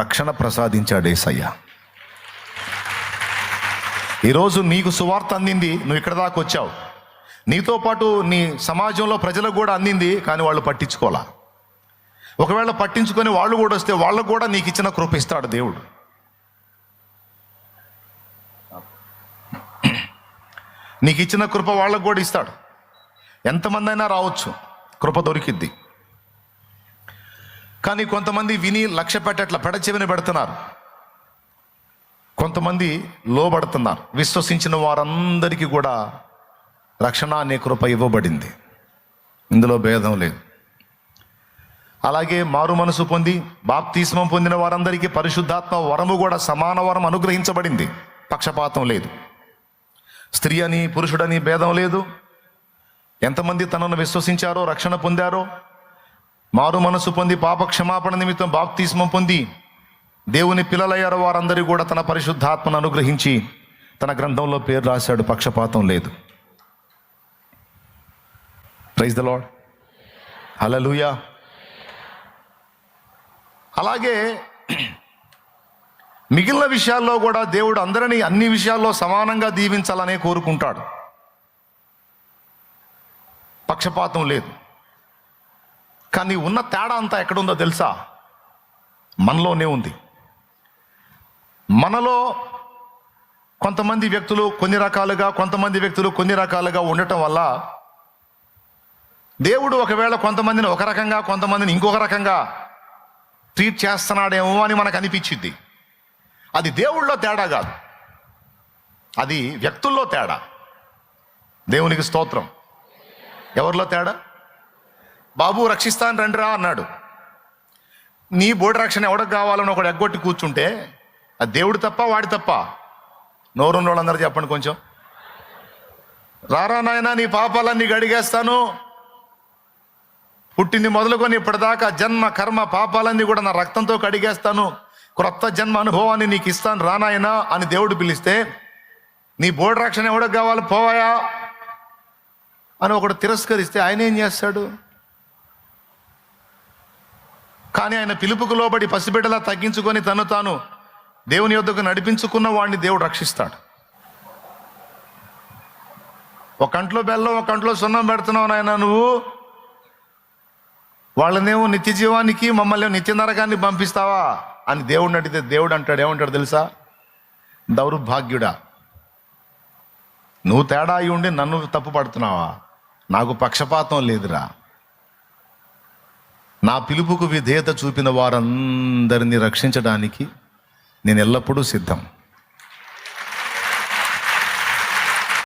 రక్షణ ప్రసాదించాడు ఏసయ్య. ఈరోజు నీకు సువార్త అందింది నువ్వు ఇక్కడ దాకా వచ్చావు. నీతో పాటు నీ సమాజంలో ప్రజలకు కూడా అందింది కానీ వాళ్ళు పట్టించుకోలా ఒకవేళ పట్టించుకొని వాళ్ళు కూడా వస్తే వాళ్ళకు కూడా నీకు ఇచ్చిన కృప ఇస్తాడు దేవుడు. నీకు ఇచ్చిన కృప వాళ్ళకు కూడా ఇస్తాడు. ఎంతమంది అయినా రావచ్చు కృప దొరికిద్ది. కానీ కొంతమంది విని లక్ష్య పెట్టట్ల పెడచెవిని పెడుతున్నారు. కొంతమంది లోబడుతున్నారు. విశ్వసించిన వారందరికీ కూడా రక్షణ అనే కృప ఇవ్వబడింది. ఇందులో భేదం లేదు. అలాగే మారు మనసు పొంది బాప్తీస్మం పొందిన వారందరికీ పరిశుద్ధాత్మ వరము కూడా సమాన వరం అనుగ్రహించబడింది. పక్షపాతం లేదు. స్త్రీ అని పురుషుడని భేదం లేదు. ఎంతమంది తనను విశ్వసించారో రక్షణ పొందారో మారు మనసు పొంది పాప క్షమాపణ నిమిత్తం బాప్తీస్మం పొంది దేవుని పిల్లలయ్యారు వారందరూ కూడా తన పరిశుద్ధాత్మను అనుగ్రహించి తన గ్రంథంలో పేరు రాశాడు పక్షపాతం లేదు. ప్రైజ్ ద లాడ్ హలలుయా అలాగే మిగిలిన విషయాల్లో కూడా దేవుడు అందరినీ అన్ని విషయాల్లో సమానంగా దీవించాలనే కోరుకుంటాడు. పక్షపాతం లేదు. కానీ ఉన్న తేడా అంతా ఎక్కడుందో తెలుసా? మనలోనే ఉంది. మనలో కొంతమంది వ్యక్తులు కొన్ని రకాలుగా కొంతమంది వ్యక్తులు కొన్ని రకాలుగా ఉండటం వల్ల దేవుడు ఒకవేళ కొంతమందిని ఒక రకంగా కొంతమందిని ఇంకొక రకంగా ట్రీట్ చేస్తున్నాడేమో అని మనకు అనిపించింది అది దేవుళ్ళో తేడా కాదు. అది వ్యక్తుల్లో తేడా. దేవునికి స్తోత్రం. ఎవరిలో తేడా? బాబు రక్షిస్తాను రండిరా అన్నాడు. నీ బోడి రక్షణ ఎవడకు కావాలని ఒకడు ఎగ్గొట్టి కూర్చుంటే ఆ దేవుడు తప్ప వాడి తప్ప. నోరున్న వాళ్ళందరూ చెప్పండి కొంచెం. రారా నాయనా నీ పాపాలన్నీ గడిగేస్తాను. పుట్టింది మొదలుకొని ఇప్పటిదాకా జన్మ కర్మ పాపాలన్నీ కూడా నా రక్తంతో కడిగేస్తాను. క్రొత్త జన్మ అనుభవాన్ని నీకు ఇస్తాను రానాయనా అని దేవుడు పిలిస్తే నీ బోర్డు రక్షణ ఎవడకు కావాలి పోవాయా? అని ఒకడు తిరస్కరిస్తే ఆయన ఏం చేస్తాడు? కానీ ఆయన పిలుపుకు లోబడి పసిబిడ్డలా తగ్గించుకొని తను తాను దేవుని యొద్దకు నడిపించుకున్న వాడిని దేవుడు రక్షిస్తాడు. ఒక కంట్లో బెల్లం ఒక కంట్లో సున్నం పెడుతున్నావు నాయన నువ్వు. వాళ్ళనేమో నిత్య జీవానికి మమ్మల్ని నిత్య నరకాన్ని పంపిస్తావా అని దేవుడిని అడిగితే దేవుడు అంటాడు. ఏమంటాడు తెలుసా? దౌర్భాగ్యుడా. నువ్వు తేడా అయి ఉండి నన్ను తప్పు పడుతున్నావా? నాకు పక్షపాతం లేదురా. నా పిలుపుకు విధేయత చూపిన వారందరినీ రక్షించడానికి నేను ఎల్లప్పుడూ సిద్ధం.